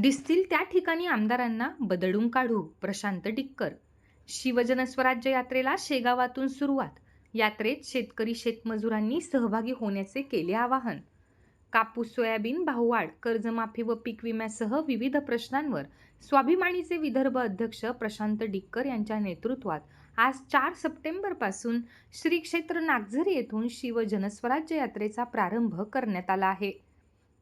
दिसतील त्या ठिकाणी आमदारांना बदडून काढू प्रशांत डिक्कर. शिवजन स्वराज्य यात्रेला शेगावातून सुरुवात. यात्रेत शेतकरी शेतमजुरांनी सहभागी होण्याचे केले आवाहन. कापूस सोयाबीन भाववाढ कर्जमाफी व पीक विम्यासह विविध प्रश्नांवर स्वाभिमानीचे विदर्भ अध्यक्ष प्रशांत डिक्कर यांच्या नेतृत्वात आज चार सप्टेंबरपासून श्री क्षेत्र नागझरी येथून शिवजनस्वराज्य यात्रेचा प्रारंभ करण्यात आला आहे.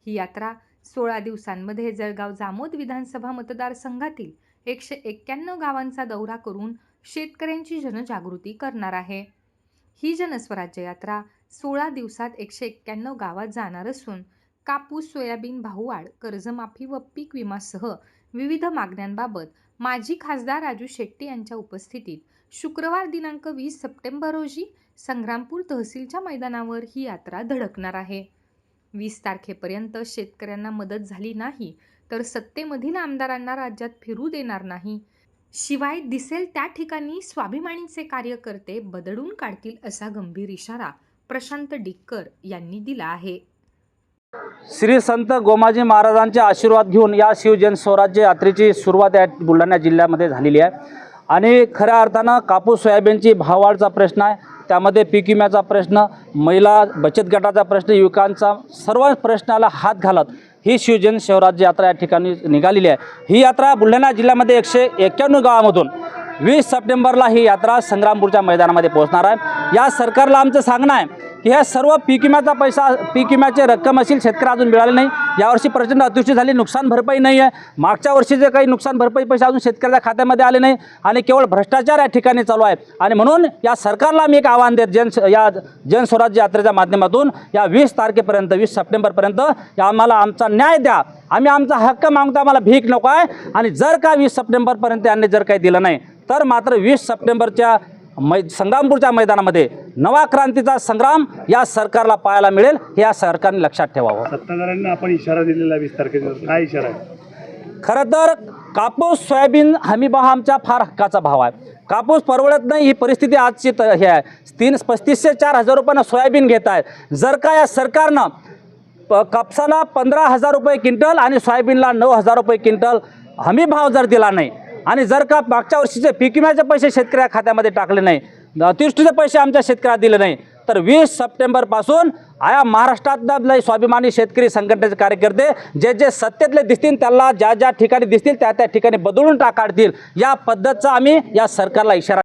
ही यात्रा सोळा दिवसांमध्ये जळगाव जामोद विधानसभा मतदारसंघातील एकशे एक्क्याण्णव गावांचा दौरा करून शेतकऱ्यांची जनजागृती करणार आहे. ही जनस्वराज्य यात्रा सोळा दिवसात एकशे एक्क्याण्णव गावात जाणार असून कापूस सोयाबीन भाऊवाढ कर्जमाफी व पीक विमासह विविध मागण्यांबाबत माजी खासदार राजू शेट्टी यांच्या उपस्थितीत शुक्रवार दिनांक वीस सप्टेंबर रोजी संग्रामपूर तहसीलच्या मैदानावर ही यात्रा धडकणार आहे. वीस तारखेपर्यंत शेतकऱ्यांना मदत झाली नाही तर सत्तेमधील आमदारांना राज्यात फिरू देणार नाही. शिवाय दिसेल त्या ठिकाणी स्वाभिमानीचे कार्यकर्ते बदडून काढतील असा गंभीर इशारा प्रशांत डिक्कर यांनी दिला आहे. श्री संत गोमाजी महाराजांचे आशीर्वाद घेऊन या शिवजन स्वराज्य यात्रेची सुरुवात या बुलढाणा जिल्ह्यामध्ये झालेली आहे. आणि खऱ्या अर्थानं कापूस सोयाबीनची भाववाढचा प्रश्न आहे. त्यामध्ये पीक विम्याचा प्रश्न महिला बचत गटाचा प्रश्न युवकांचा सर्व प्रश्नाला हात घालत ही शिवजन शिवराज्य यात्रा या ठिकाणी निघालेली आहे. ही यात्रा बुलढाणा जिल्ह्यामध्ये एकशे एक्क्याण्णव गावामधून वीस सप्टेंबरला ही यात्रा संग्रामपूरच्या मैदानामध्ये पोहोचणार आहे. या सरकारला आमचं सांगणं आहे की ह्या सर्व पीक विम्याचा पैसा पीक विम्याचे रक्कम असेल शेतकरी अजून मिळाले नाही. यावर्षी प्रचंड अतिवृष्टी झाली नुकसान भरपाई नाही आहे. मागच्या वर्षीचे काही नुकसान भरपाई पैसे अजून शेतकऱ्याच्या खात्यामध्ये आले नाही आणि केवळ भ्रष्टाचार या ठिकाणी चालू आहे. आणि म्हणून या सरकारला मी एक आव्हान देत जन या जनस्वराज्य यात्रेच्या माध्यमातून या वीस तारखेपर्यंत वीस सप्टेंबरपर्यंत या आम्हाला आमचा न्याय द्या. आम्ही आमचा हक्क मागतो आम्हाला भीक नको आहे. आणि जर का वीस सप्टेंबरपर्यंत यांनी जर काही दिलं नाही तर मात्र वीस सप्टेंबरच्या मै संग्रामपूरच्या मैदानामध्ये नवा क्रांतीचा संग्राम या सरकारला पाहायला मिळेल हे या सरकारने लक्षात ठेवावं. सत्ताधाऱ्यांना आपण इशारा दिलेला आहे वीस तारखेचा. काय इशारा आहे? खरं तर कापूस सोयाबीन हमीभाव हा आमच्या फार हक्काचा भाव आहे. कापूस परवडत नाही ही परिस्थिती आजची त हे आहे. तीन पस्तीसशे चार हजार रुपयानं सोयाबीन घेत आहेत. जर का या सरकारनं प कापसाला पंधरा हजार रुपये क्विंटल आणि सोयाबीनला नऊ हजार रुपये क्विंटल हमी भाव जर दिला नाही आणि जर का मागच्या वर्षीचे पीक विम्याचे पैसे शेतकऱ्या खात्यामध्ये टाकले नाही अतिवृष्टीचे पैसे आमच्या शेतकऱ्याला दिले नाही. तर वीस सप्टेंबरपासून आया महाराष्ट्रातले स्वाभिमानी शेतकरी संघटनेचे कार्यकर्ते जे जे सत्तेतले दिसतील त्याला ज्या ज्या ठिकाणी दिसतील त्या त्या ठिकाणी बदलून टाकाडतील. या पद्धतचा आम्ही या सरकारला इशारा